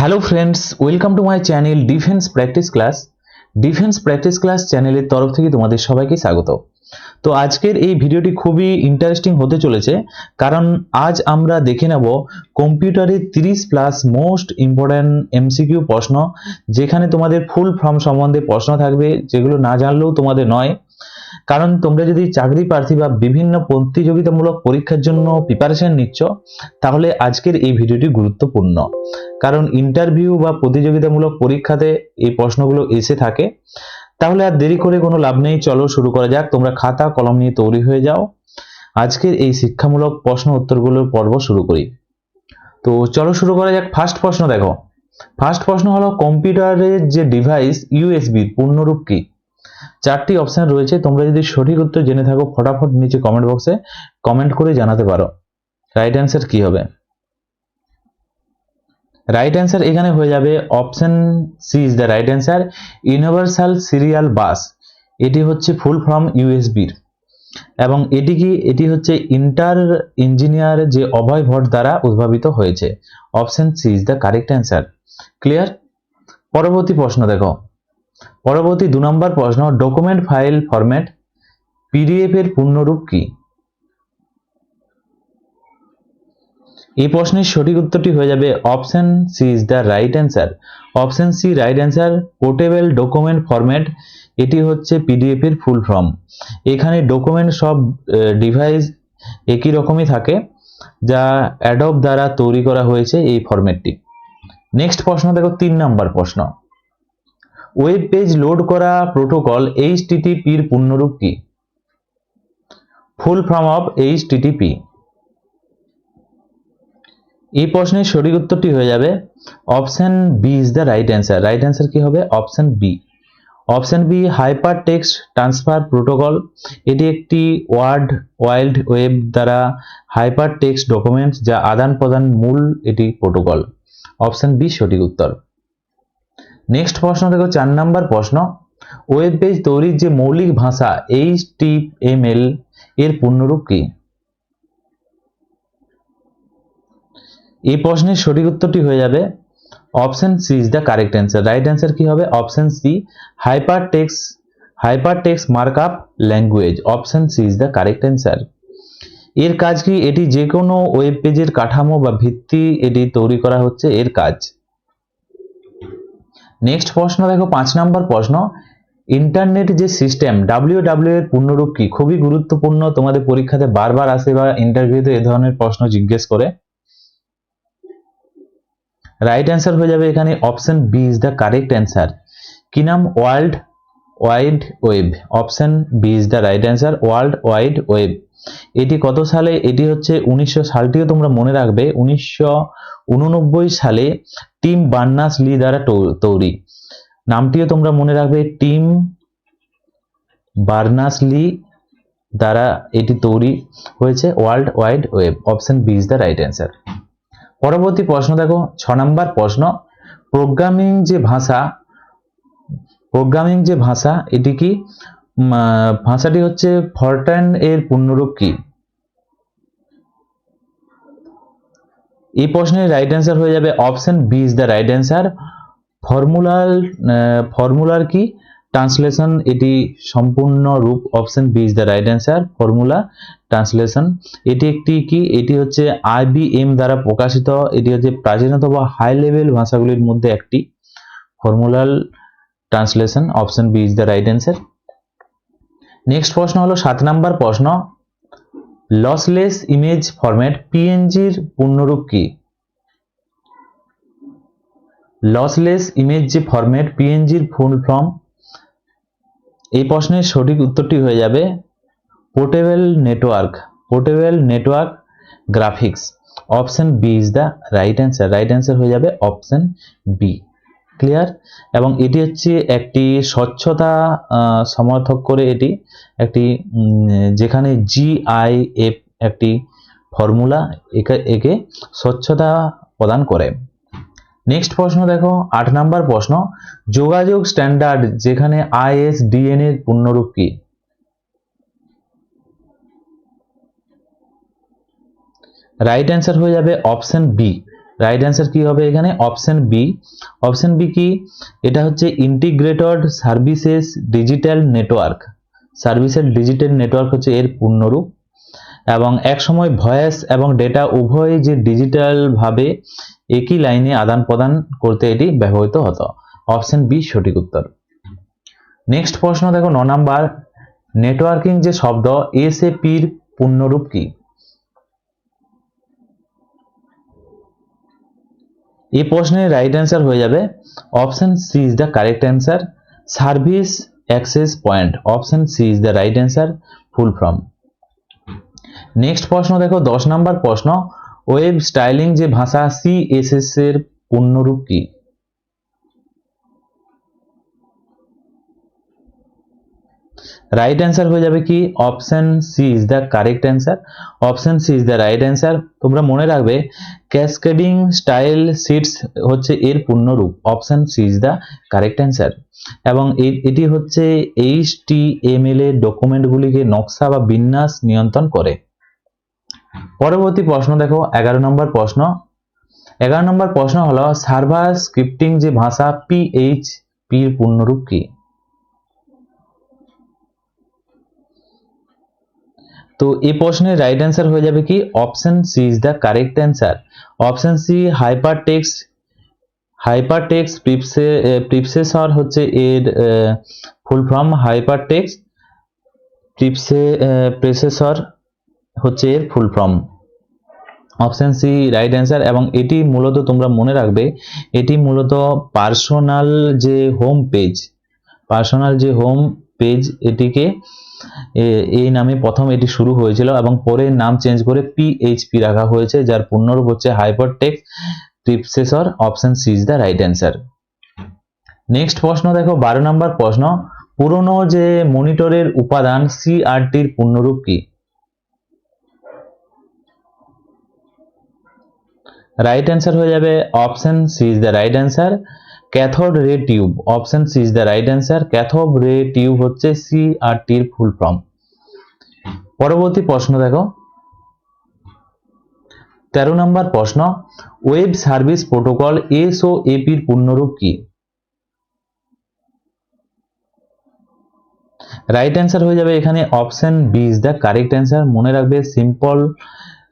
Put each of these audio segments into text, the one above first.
Hello friends welcome to my channel defence practice class defence practice class চ্যানেলের তরফ থেকে তোমাদের সবাইকে স্বাগত। তো আজকের এই ভিডিওটি খুবই ইন্টারেস্টিং হতে চলেছে, কারণ আজ আমরা দেখে নেব কম্পিউটারের তিরিশ প্লাস মোস্ট ইম্পর্ট্যান্ট এমসিকিউ প্রশ্ন, যেখানে তোমাদের ফুল ফর্ম সম্বন্ধে প্রশ্ন থাকবে, যেগুলো না জানলেও তোমাদের নয়। কারণ তোমরা যদি চাকরি প্রার্থী বা বিভিন্ন প্রতিযোগিতামূলক পরীক্ষার জন্য প্রিপারেশন নিচ্ছ, তাহলে আজকের এই ভিডিওটি গুরুত্বপূর্ণ। কারণ ইন্টারভিউ বা প্রতিযোগিতামূলক পরীক্ষাতে এই প্রশ্নগুলো এসে থাকে। তাহলে আর দেরি করে কোনো লাভ নেই, চলো শুরু করা যাক। তোমরা খাতা, কলম নিয়ে তৈরি হয়ে যাও। আজকের এই শিক্ষামূলক প্রশ্ন উত্তরগুলোর পর্ব শুরু করি। তো চলো শুরু করা যাক। ফার্স্ট প্রশ্ন দেখো। ফার্স্ট প্রশ্ন হলো কম্পিউটারের যে ডিভাইস ইউএসবি পূর্ণরূপ কি? চারটি অপশন রয়েছে। তোমরা যদি সঠিক উত্তর জেনে থাকো, ফটাফট নিচে কমেন্ট বক্সে কমেন্ট করে জানাতে পারো। রাইট অ্যান্সার কি হবে? রাইট অ্যান্সার এখানে হয়ে যাবে option C is the right answer universal serial bus এটি হচ্ছে ফুল ফর্ম ইউএসবির এবং এটি কি? এটি হচ্ছে ইন্টার ইঞ্জিনিয়ার যে অভয় ভট্ট দ্বারা উদ্ভাবিত হয়েছে। Option C is the correct answer clear পরবর্তী প্রশ্ন দেখো। পরবর্তী দু নম্বর প্রশ্ন ডকুমেন্ট ফাইল ফরম্যাট পিডিএফ এর পূর্ণরূপ কি? এই প্রশ্নের সঠিক উত্তরটি হয়ে যাবে option C is the right answer option C right answer portable document format এটি হচ্ছে পিডিএফ এর ফুল ফর্ম এখানে ডকুমেন্ট সব ডিভাইস একই রকমই থাকে, যা অ্যাডব দ্বারা তৈরি করা হয়েছে এই ফরম্যাটটি নেক্সট প্রশ্ন দেখো, তিন নম্বর প্রশ্ন। ওয়েব পেজ লোড করা প্রোটোকল এইচটিটিপি এর পূর্ণরূপ কি? ফুল ফর্ম অফ এইচটিটিপি এই প্রশ্নের সঠিক উত্তরটি হয়ে যাবে option B is the right answer right answer কি হবে? Option B option B hyper text transfer protocol এটি একটি ওয়ার্ড ওয়াইল্ড ওয়েব দ্বারা হাইপার টেক্সট ডকুমেন্টস যা আদান প্রদান মূল এটি প্রোটোকল অপশন বি সঠিক উত্তর। নেক্সট প্রশ্ন দেখো, চার নাম্বার প্রশ্ন। ওয়েব পেজ তৈরির যে মৌলিক ভাষা এইচ টি এম এল এর পূর্ণরূপ কি? এই প্রশ্নের সঠিক উত্তরটি হয়ে যাবে option C is the correct answer right answer কি হবে? Option C hyper text hyper text markup language option C is the correct answer এর কাজ কি? এটি যে কোনো ওয়েব পেজের কাঠামো বা ভিত্তি এটি তৈরি করা হচ্ছে, এর কাজ। নেক্সট প্রশ্ন, দেখো পাঁচ নাম্বার প্রশ্ন। ইন্টারনেট যে সিস্টেম ডাব্লিউ ডাব্লিউ এর পূর্ণরূপ কি? খুবই গুরুত্বপূর্ণ। তোমাদের পরীক্ষাতে বারবার আসে বা ইন্টারভিউতে এ ধরনের প্রশ্ন জিজ্ঞেস করে। রাইট অ্যান্সার হয়ে যাবে এখানে option B is the correct answer কি নাম? World wide web. Option B is the right answer, world wide web. এটি কত সালে? এটি হচ্ছে উনিশশো সালটিও তোমরা মনে রাখবে, উনিশশো উননব্বই সালে টিম বার্নাস লি দ্বারা তৈরি। নামটিও তোমরা মনে রাখবে, টিম বার্নাস লি দ্বারা এটি তৈরি হয়েছে, world wide web. Option B is the right answer. পরবর্তী প্রশ্ন দেখো, ছ নম্বর প্রশ্ন। প্রোগ্রামিং যে ভাষা প্রোগ্রামিং যে ভাষা, এটি কি ভাষাটি হচ্ছে ফরট্যান এর পূর্ণরূপ কি? এই প্রশ্নের রাইট অ্যান্সার হয়ে যাবে option B is the right answer ফর্মুলার ফর্মুলার কি? ট্রান্সলেশন এটি সম্পূর্ণ রূপ option B is the right answer formula translation এটি একটি কি? এটি হচ্ছে আইবিএম দ্বারা প্রকাশিত, এটি হচ্ছে প্রাচীনতম হাই লেভেল ভাষাগুলির মধ্যে একটি। ফর্মুলার translation option B is the right answer next প্রশ্ন হলো সাত নাম্বার প্রশ্ন। লসলেস ইমেজ ফরম্যাট পিএনজির পূর্ণরূপ কি? লসলেস ইমেজ যে ফরম্যাট পিএনজির ফুল ফর্ম এই প্রশ্নের সঠিক উত্তরটি হয়ে যাবে portable network portable network graphics option B is the right answer right answer হয়ে যাবে অপশন বি ক্লিয়ার এবং এটি হচ্ছে একটি স্বচ্ছতা সমর্থক করে এটি, একটি যেখানে জিআইএফ একটি ফর্মুলা একে স্বচ্ছতা প্রদান করে। নেক্সট প্রশ্ন দেখো, আট নাম্বার প্রশ্ন, যোগাযোগ স্ট্যান্ডার্ড যেখানে আইএসডিএন এর পূর্ণরূপ কি? রাইট অ্যান্সার হয়ে যাবে অপশন বি রাইট অ্যান্সার কি হবে এখানে? অপশন বি অপশন বি কি? এটা হচ্ছে ইন্টিগ্রেটেড সার্ভিসেস ডিজিটাল নেটওয়ার্ক সার্ভিসের ডিজিটাল নেটওয়ার্ক হচ্ছে এর পূর্ণরূপ। এবং একসময় ভয়েস এবং ডেটা উভয় যে ডিজিটাল ভাবে একই লাইনে আদান প্রদান করতে এটি ব্যবহৃত হতো। অপশন বি সঠিক উত্তর। নেক্সট প্রশ্ন দেখো, ন নাম্বার নেটওয়ার্কিং যে শব্দ এসএপির পূর্ণরূপ কি? এই প্রশ্নের রাইট অ্যান্সার হয়ে যাবে option C is the correct answer service access point option C is the right answer full form next প্রশ্ন দেখো, দশ নম্বর প্রশ্ন ওয়েব স্টাইলিং যে ভাষা সিএসএস এর পূর্ণরূপ কি? রাইট অ্যান্সার হয়ে যাবে কি? Option C is the correct answer option C is the right answer তোমরা মনে রাখবে ক্যাসকেডিং স্টাইল সিটস হচ্ছে এর পূর্ণরূপ। Option C is the correct answer এবং এটি হচ্ছে এইচ টি এম এল ডকুমেন্টগুলিকে নকশা বা বিন্যাস নিয়ন্ত্রণ করে। পরবর্তী প্রশ্ন দেখো, এগারো নম্বর প্রশ্ন। এগারো নম্বর প্রশ্ন হলো সার্ভার স্ক্রিপ্টিং যে ভাষা পিএইচ পির পূর্ণরূপ কি? তো এই প্রশ্নের রাইট অ্যান্সার হয়ে যাবে কি? Option C is the correct answer option C hyper text hyper text preprocessor হচ্ছে এর ফুল ফর্ম হাইপার টেক্সট প্রিপসে প্রেসেসর হচ্ছে এর full form option C right answer এবং এটি মূলত তোমরা মনে রাখবে, এটি মূলত পার্সোনাল যে হোম পেজ পার্সোনাল যে হোম পেজ এটিকে এই নামে প্রথম এটি শুরু হয়েছিল এবং পরে নাম চেঞ্জ করে পিএইচপি রাখা হয়েছে, যার পূর্ণরূপ হচ্ছে hypertext preprocessor option C is the right answer next প্রশ্ন দেখো, বারো নম্বর প্রশ্ন, পুরনো যে মনিটরের উপাদান সিআরটির পূর্ণরূপ কি? রাইট অ্যান্সার হয়ে যাবে option C is the right answer cathode ray tube option C is the right answer cathode ray tube হচ্ছে সিআরটির ফুল ফর্ম পরবর্তী প্রশ্ন দেখো। তেরো নম্বর প্রশ্ন web service protocol S O এপির পূর্ণরূপ কি? রাইট অ্যান্সার হয়ে যাবে এখানে option B is the correct answer মনে রাখবে simple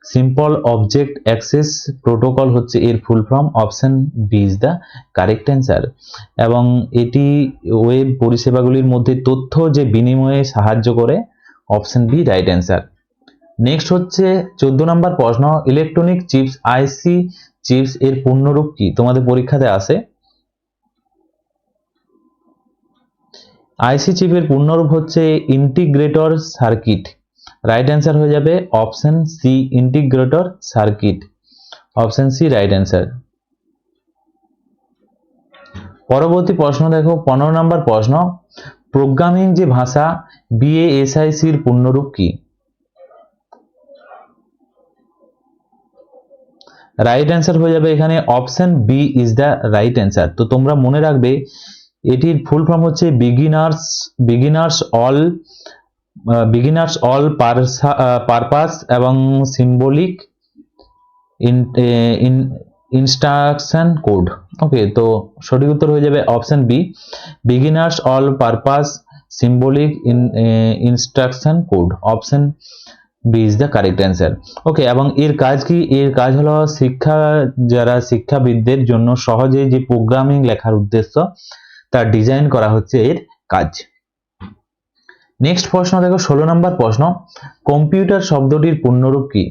simple object access protocol হচ্ছে এর full form option B is the correct answer এবং এটি ওয়েব পরিষেবাগুলির মধ্যে তথ্য যে বিনিময়ে সাহায্য করে option B right answer next হচ্ছে চোদ্দ নম্বর প্রশ্ন ইলেকট্রনিক চিপস আইসি চিপস এর পূর্ণরূপ কি? তোমাদের পরীক্ষাতে আসে আইসি চিপের পূর্ণরূপ হচ্ছে ইন্টিগ্রেটর সার্কিট রাইট অ্যান্সার হয়ে যাবে option C integrator circuit option C right answer পরবর্তী প্রশ্ন দেখো, পনেরো নম্বর প্রশ্ন। প্রোগ্রামিং যে ভাষা বিএএসআইসির পূর্ণরূপ কি? রাইট অ্যান্সার হয়ে যাবে এখানে option B is the right answer তো তোমরা মনে রাখবে, এটির ফুল ফর্ম হচ্ছে beginners beginners all beginners all purpose এবং সিম্বলিক ইনস্ট্রাকশন কোড ওকে তো সঠিক উত্তর হয়ে যাবে option B beginners all purpose symbolic instruction code option B is the correct answer okay এবং এর কাজ কি? এর কাজ হলো শিক্ষা, যারা শিক্ষাবিদদের জন্য সহজে যে প্রোগ্রামিং লেখার উদ্দেশ্য তা ডিজাইন করা হচ্ছে এর কাজ। নেক্সট প্রশ্ন, দেখো, ষোলো নম্বর প্রশ্ন কম্পিউটার শব্দটির পূর্ণরূপ কি?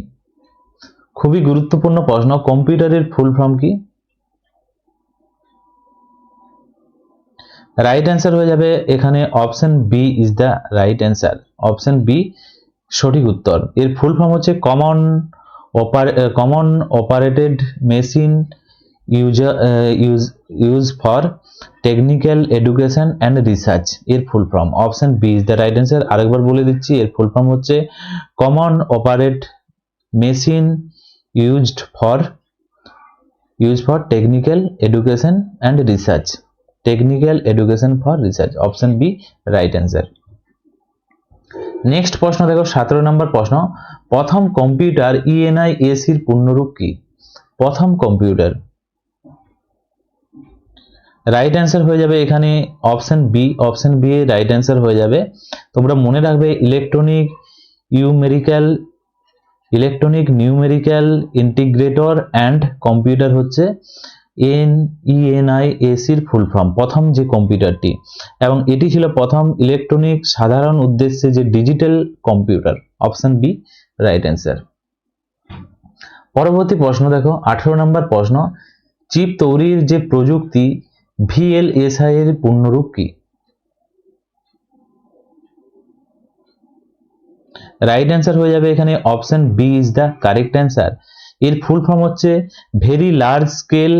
খুবই গুরুত্বপূর্ণ প্রশ্ন কম্পিউটারের ফুল ফর্ম কি? রাইট অ্যান্সার হয়ে যাবে এখানে option B is the right answer option B সঠিক উত্তর। এর ফুল ফর্ম হচ্ছে common common operated machine user use use for technical education and research এর full form option B is the right answer আরেকবার বলে দিচ্ছি, এর ফুল ফর্ম হচ্ছে common operate machine used for use for technical education and research technical education for research option B right answer next প্রশ্ন দেখো, সতেরো নম্বর প্রশ্ন, প্রথম কম্পিউটার ইএনআই এসির পূর্ণরূপ কি? প্রথম কম্পিউটার রাইট অ্যান্সার হয়ে যাবে এখানে অপশন বি অপশন বি এর রাইট অ্যান্সার হয়ে যাবে। তোমরা মনে রাখবে electronic numerical electronic numerical integrator and computer হচ্ছে এন ইএনআই এসির ফুল ফর্ম প্রথম যে কম্পিউটারটি। এবং এটি ছিল প্রথম ইলেকট্রনিক সাধারণ উদ্দেশ্যে যে digital computer option B right answer পরবর্তী প্রশ্ন দেখো, আঠেরো নম্বর প্রশ্ন চিপ তৈরির যে প্রযুক্তি ভিএলএসআই এর পূর্ণরূপ কি? রাইট অ্যান্সার হয়ে যাবে এখানে option B is the correct answer এর ফুল ফর্ম হচ্ছে very large scale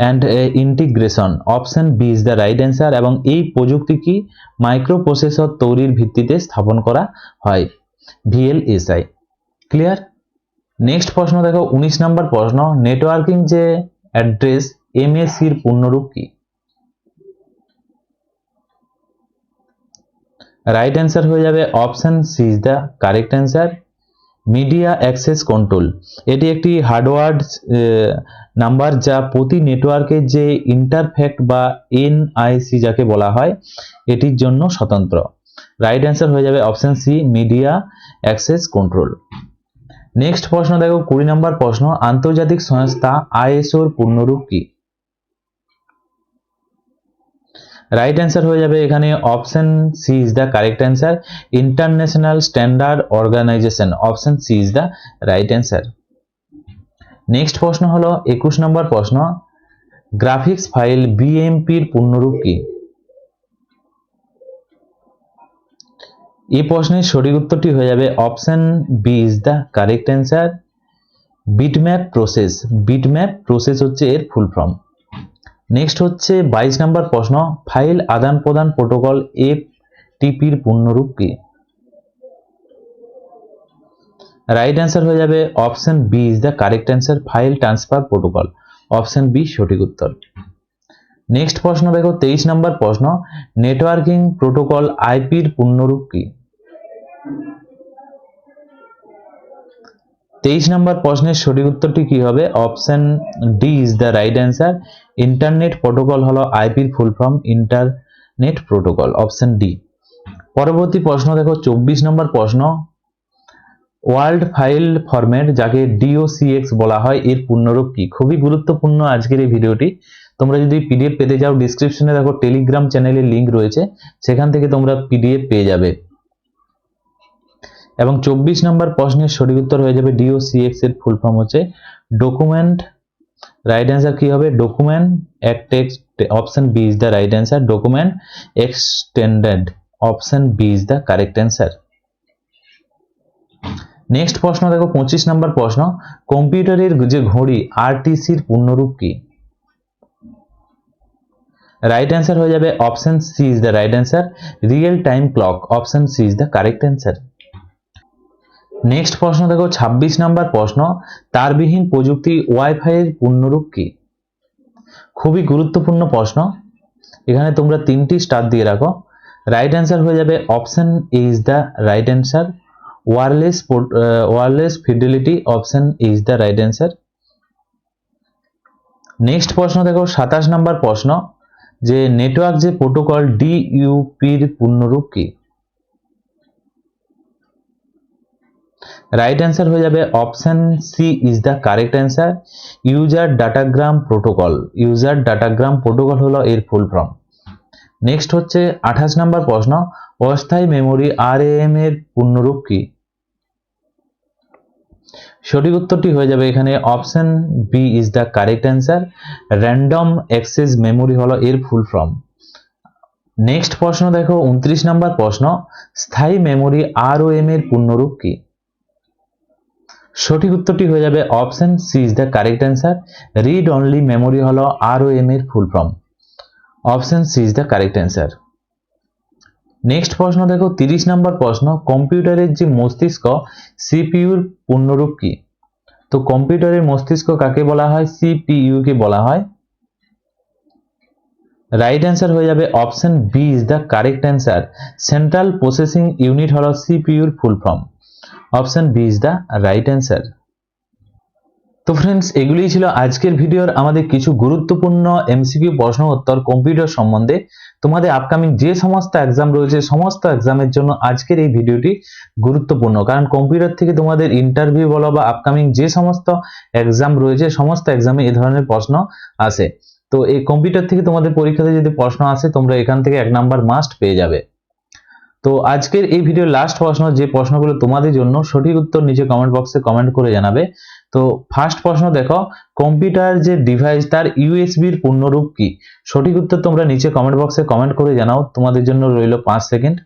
and integration option B is the right answer এবং এই প্রযুক্তি কি? মাইক্রো প্রসেসর তৈরির ভিত্তিতে স্থাপন করা হয়। ভিএলএসআই। ক্লিয়ার নেক্সট প্রশ্ন দেখো, উনিশ নম্বর প্রশ্ন। নেটওয়ার্কিং যে অ্যাড্রেস এমএসির পূর্ণরূপ কি? রাইট অ্যান্সার হয়ে যাবে option C is the correct answer media access control এটি একটি হার্ডওয়ার্ড নাম্বার যা প্রতি নেটওয়ার্কের যে ইন্টারফ্যাক্ট বা এনআইসি যাকে বলা হয়, এটির জন্য স্বতন্ত্র। রাইট অ্যান্সার হয়ে যাবে option C media access control next প্রশ্ন দেখো, কুড়ি নম্বর প্রশ্ন, আন্তর্জাতিক সংস্থা আইএসওর পূর্ণরূপ কি? রাইট অ্যান্সার হয়ে যাবে এখানে option C is the correct answer international standard organization option C is the right answer next প্রশ্ন হলো, একুশ নম্বর প্রশ্ন গ্রাফিক্স ফাইল বিএমপির পূর্ণরূপ কি? এই প্রশ্নের সঠিক উত্তরটি হয়ে যাবে option B is the correct answer bitmap process bitmap process হচ্ছে এর ফুল ফর্ম নেক্সট হচ্ছে বাইশ নম্বর প্রশ্ন, ফাইল আদান প্রদান প্রোটোকল এফ টিপির পূর্ণরূপ কি? রাইট অ্যান্সার হয়ে যাবে option B is the correct answer file transfer protocol option B সঠিক উত্তর। নেক্সট প্রশ্ন দেখো, তেইশ নম্বর প্রশ্ন নেটওয়ার্কিং প্রোটোকল আইপির পূর্ণরূপ কি? তেইশ নম্বর প্রশ্নের সঠিক উত্তরটি কি হবে? Option D is the right answer internet protocol হলো আইপির full form internet protocol option D পরবর্তী প্রশ্ন দেখো, চব্বিশ নম্বর প্রশ্ন। ওয়ার্ল্ড ফাইল ফরম্যাট যাকে ডিওসিএক্স বলা হয়, এর পূর্ণরূপ কি? খুবই গুরুত্বপূর্ণ আজকের এই ভিডিওটি। তোমরা যদি পিডিএফ পেতে যাও ডিসক্রিপশনে দেখো টেলিগ্রাম চ্যানেলের লিংক রয়েছে। সেখান থেকে তোমরা পিডিএফ পেয়ে যাবে। এবং চব্বিশ নম্বর প্রশ্নের সঠিক উত্তর হয়ে যাবে ডিওসিএক্স এর ফুল ফর্ম হচ্ছে ডকুমেন্ট রাইট অ্যান্সার কি হবে? Document text option B is the right answer document extended option B is the correct answer next প্রশ্ন দেখো, পঁচিশ নম্বর প্রশ্ন কম্পিউটারের যে ঘড়ি আরটিসির পূর্ণরূপ কি? রাইট অ্যান্সার হয়ে যাবে option C is the right answer real time clock option C is the correct answer next প্রশ্ন দেখো ২৬ নাম্বার প্রশ্ন, তারবিহীন প্রযুক্তি ওয়াইফাই এর পূর্ণরূপ কি? খুবই গুরুত্বপূর্ণ প্রশ্ন। এখানে তোমরা তিনটি স্টার দিয়ে রাখো। রাইট অ্যান্সার হয়ে যাবে option A is the right answer wireless wireless fidelity option is the right answer next প্রশ্ন দেখো, সাতাশ নাম্বার প্রশ্ন, যে নেটওয়ার্ক যে প্রোটোকল ডিইউপির পূর্ণরূপ কি? রাইট অ্যান্সার হয়ে যাবে option C is the correct answer user datagram protocol user datagram protocol হলো এর ফুল ফর্ম নেক্সট হচ্ছে আঠাশ নাম্বার প্রশ্ন, অস্থায়ী মেমোরি আর এম এর পূর্ণরূপ কি? সঠিক উত্তরটি হয়ে যাবে এখানে option B is the correct answer random access memory হলো এর ফুল ফর্ম নেক্সট প্রশ্ন দেখো, উনত্রিশ নাম্বার প্রশ্ন, স্থায়ী মেমোরি আর ও এম এর পূর্ণরূপ কি? সঠিক উত্তরটি হয়ে যাবে option C is the correct answer read only memory হলো আর এম এর full form option C is the correct answer next প্রশ্ন দেখো, তিরিশ নম্বর প্রশ্ন, কম্পিউটারের যে মস্তিষ্ক, সিপিইউর পূর্ণরূপ কি? তো কম্পিউটারের মস্তিষ্ক কাকে বলা হয়? সিপিইউ কে বলা হয়। রাইট অ্যান্সার হয়ে যাবে option B is the correct answer central processing unit হলো সিপিইউর full form option B is the right answer. তো ফ্রেন্ডস, এগুলিই ছিল আজকের ভিডিওর আমাদের কিছু গুরুত্বপূর্ণ এমসিকিউ প্রশ্ন উত্তর কম্পিউটার সম্বন্ধে। তোমাদের আপকামিং যে সমস্ত এক্সাম রয়েছে, সমস্ত এক্সামের জন্য আজকের এই ভিডিওটি গুরুত্বপূর্ণ। কারণ কম্পিউটার থেকে তোমাদের ইন্টারভিউ বলো বা আপকামিং যে সমস্ত এক্সাম রয়েছে, সমস্ত এক্সামে এই ধরনের প্রশ্ন আসে। তো এই কম্পিউটার থেকে তোমাদের পরীক্ষাতে যদি প্রশ্ন আসে, তোমরা এখান থেকে এক নাম্বার মাস্ট পেয়ে যাবে। তো আজকের এই ভিডিওর লাস্ট প্রশ্ন, যে প্রশ্নগুলো তোমাদের জন্য, সঠিক উত্তর নিচে কমেন্ট বক্সে কমেন্ট করে জানাবে। তো ফার্স্ট প্রশ্ন দেখো কম্পিউটার যে ডিভাইস তার ইউএসবির পূর্ণরূপ কি? সঠিক উত্তর তোমরা নিচে কমেন্ট বক্সে কমেন্ট করে জানাও, তোমাদের জন্য রইল পাঁচ সেকেন্ড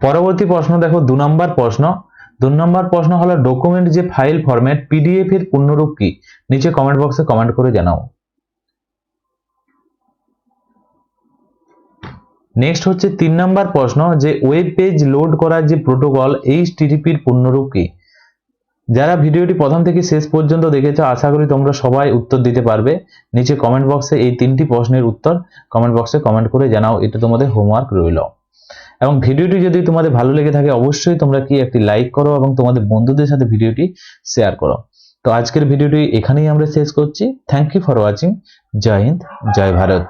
পরবর্তী প্রশ্ন দেখো, দু নম্বর প্রশ্ন। দু নম্বর প্রশ্ন হলো ডকুমেন্ট যে ফাইল ফরম্যাট পিডিএফ এর পূর্ণরূপ কি? নিচে কমেন্ট বক্সে কমেন্ট করে জানাও। নেক্সট হচ্ছে তিন নম্বর প্রশ্ন যে ওয়েব পেজ লোড করার যে প্রোটোকল এইচটিটিপির পূর্ণরূপ কি? যারা ভিডিওটি প্রথম থেকে শেষ পর্যন্ত দেখেছ, আশা করি তোমরা সবাই উত্তর দিতে পারবে। নিচে কমেন্ট বক্সে এই তিনটি প্রশ্নের উত্তর কমেন্ট বক্সে কমেন্ট করে জানাও, এটা তোমাদের হোমওয়ার্ক রইল। এবং ভিডিওটি যদি তোমাদের ভালো লেগে থাকে, অবশ্যই তোমরা কি একটি লাইক করো এবং তোমাদের বন্ধুদের সাথে ভিডিওটি শেয়ার করো। তো আজকের ভিডিওটি এখানেই আমরা শেষ করছি। থ্যাংক ইউ ফর ওয়াচিং জয় হিন্দ, জয় ভারত।